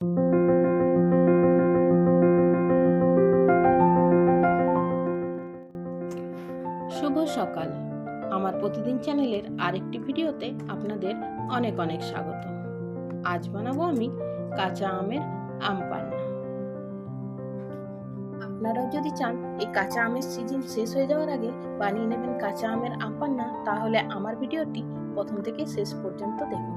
শুভ সকাল। আমার প্রতিদিন চ্যানেলের আরেকটি ভিডিওতে আপনাদের অনেক অনেক স্বাগত। আজ বানাবো আমি কাঁচা আমের আম পান্না। আপনারাও যদি চান এই কাঁচা আমের সিজন শেষ হয়ে যাওয়ার আগে বানিয়ে নেবেন কাঁচা আমের আম পান্না, তাহলে আমার ভিডিওটি প্রথম থেকে শেষ পর্যন্ত দেখুন।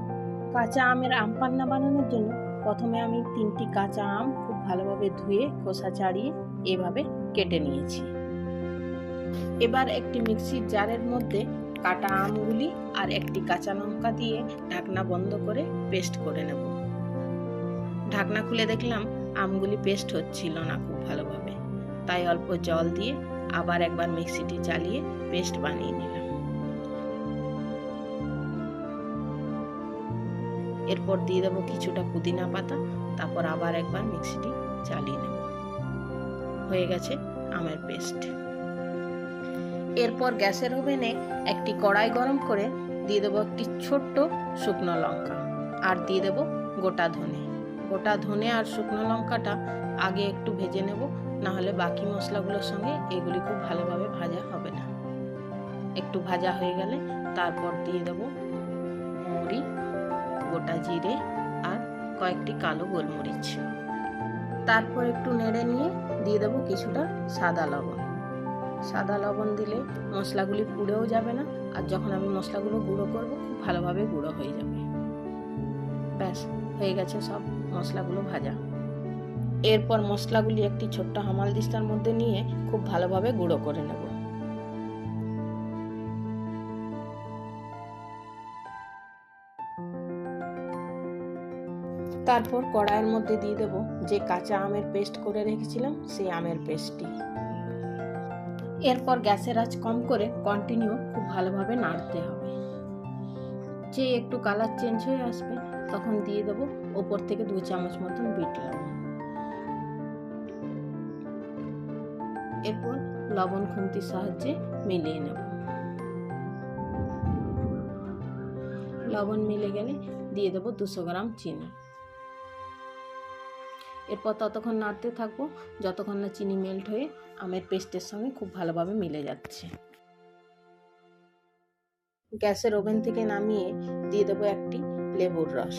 কাঁচা আমের আম পান্না বানানোর জন্য প্রথমে আমি তিনটি কাঁচা আম খুব ভালোভাবে ধুয়ে খোসা ছাড়িয়ে এভাবে কেটে নিয়েছি। এবার একটি মিক্সির জারের মধ্যে কাটা আমগুলি আর একটি কাঁচা লঙ্কা দিয়ে ঢাকনা বন্ধ করে পেস্ট করে নেব। ঢাকনা খুলে দেখলাম আমগুলি পেস্ট হচ্ছিল না খুব ভালোভাবে। তাই অল্প জল দিয়ে আবার একবার মিক্সিটি চালিয়ে পেস্ট বানিয়ে নিলাম। এরপর দিয়ে দেবো কিছুটা পুদিনা পাতা, তারপর আবার একবার মিক্সিটি চালিয়ে নেব। হয়ে গেছে আমের পেস্ট। এরপর গ্যাসের ওভেনে একটি কড়াই গরম করে দিয়ে দেবো একটি ছোট্ট শুকনো লঙ্কা, আর দিয়ে দেবো গোটা ধনে। গোটা ধনে আর শুকনো লঙ্কাটা আগে একটু ভেজে নেব না হলে বাকি মশলাগুলোর সঙ্গে এগুলি খুব ভালোভাবে ভাজা হবে না। একটু ভাজা হয়ে গেলে তারপর দিয়ে দেবো মুড়ি গোটা জিরে আর কয়েকটি কালো গোলমরিচ। তারপর একটু নেড়ে নিয়ে দিয়ে দেবো কিছুটা সাদা লবণ। সাদা লবণ দিলে মশলাগুলি পুড়েও যাবে না আর যখন আমি মশলাগুলো গুঁড়ো করব, খুব ভালোভাবে গুঁড়ো হয়ে যাবে। ব্যাস, হয়ে গেছে সব মশলাগুলো ভাজা। এরপর মশলাগুলি একটি ছোট্ট হামাল দিস্তার মধ্যে নিয়ে খুব ভালোভাবে গুঁড়ো করে নেব। তারপর কড়াইয়ের মধ্যে দিয়ে দেব যে কাঁচা আমের পেস্ট করে রেখেছিলাম, সেই আমের পেস্টটি। এরপর গ্যাসের আঁচ কম করে কন্টিনিউ খুব ভালোভাবে নাড়তে হবে। যে একটু কালার চেঞ্জ হয়ে আসবে, তখন দিয়ে দেব ওপর থেকে দু চামচ মতন বিট লবণ। এরপর লবণ খুন্তির সাহায্যে মিলিয়ে নেব। লবণ মিলে গেলে দিয়ে দেবো দুশো গ্রাম চিনি। এরপর ততক্ষণ নাড়তে থাকব, যতক্ষণ না চিনি মেল্ট হয়ে আমের পেস্টের সঙ্গে খুব ভালোভাবে মিলে যাচ্ছে। গ্যাসের ওভেন থেকে নামিয়ে দিয়ে দেবো একটি লেবুর রস।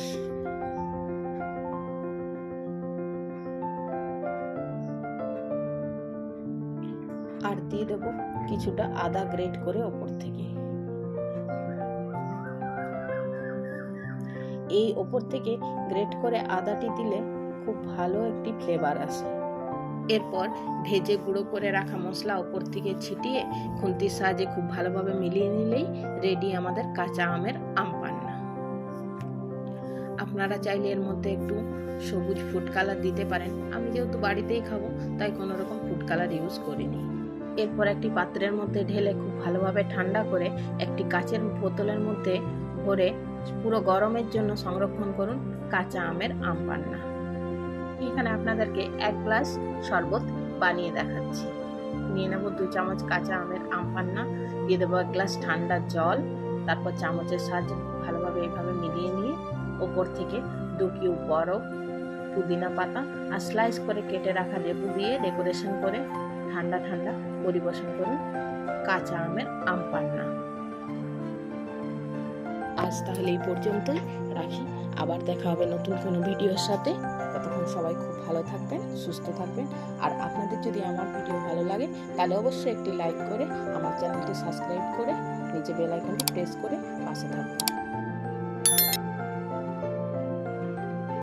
আর দিয়ে দেবো কিছুটা আদা গ্রেট করে ওপর থেকে। এই ওপর থেকে গ্রেট করে আদাটি দিলে খুব ভালো একটি ফ্লেভার আসে এরপর ভেজে গুঁড়ো করে রাখা মশলা ওপর থেকে ছিটিয়ে খুন্তির সাহায্যে খুব ভালোভাবে মিলিয়ে নিলেই রেডি আমাদের কাঁচা আমের আম পান্না। আপনারা চাইলে এর মধ্যে একটু সবুজ ফুড কালার দিতে পারেন। আমি যেহেতু বাড়িতেই খাব, তাই কোনো রকম ফুড কালার ইউজ করিনি। এরপর একটি পাত্রের মধ্যে ঢেলে খুব ভালোভাবে ঠান্ডা করে একটি কাচের বোতলের মধ্যে ভরে পুরো গরমের জন্য সংরক্ষণ করুন কাঁচা আমের আম পান্না। এখানে আপনাদেরকে এক গ্লাস শরবত বানিয়ে দেখাচ্ছি। নিয়ে নেব দু চামচ কাঁচা আমের আম পান্না দিয়ে দেবো এক গ্লাস ঠান্ডা জল, তারপর চামচের সাহায্যে ভালোভাবে এইভাবে মিলিয়ে নিয়ে ওপর থেকে দু কিউব বরফ, পুদিনা পাতা আর স্লাইস করে কেটে রাখা লেবু দিয়ে ডেকোরেশন করে ঠান্ডা ঠান্ডা পরিবেশন করুন কাঁচা আমের আম পান্না আজ তাহলে এই পর্যন্তই রাখি। আবার দেখা হবে নতুন কোনো ভিডিওর সাথে। ততক্ষণ সবাই খুব ভালো থাকবেন, সুস্থ থাকবেন। আর আপনাদের যদি আমার ভিডিও ভালো লাগে, তাহলে অবশ্যই একটি লাইক করে আমার চ্যানেলটি সাবস্ক্রাইব করে নিচে বেল আইকনটি প্রেস করে পাশে থাকবেন।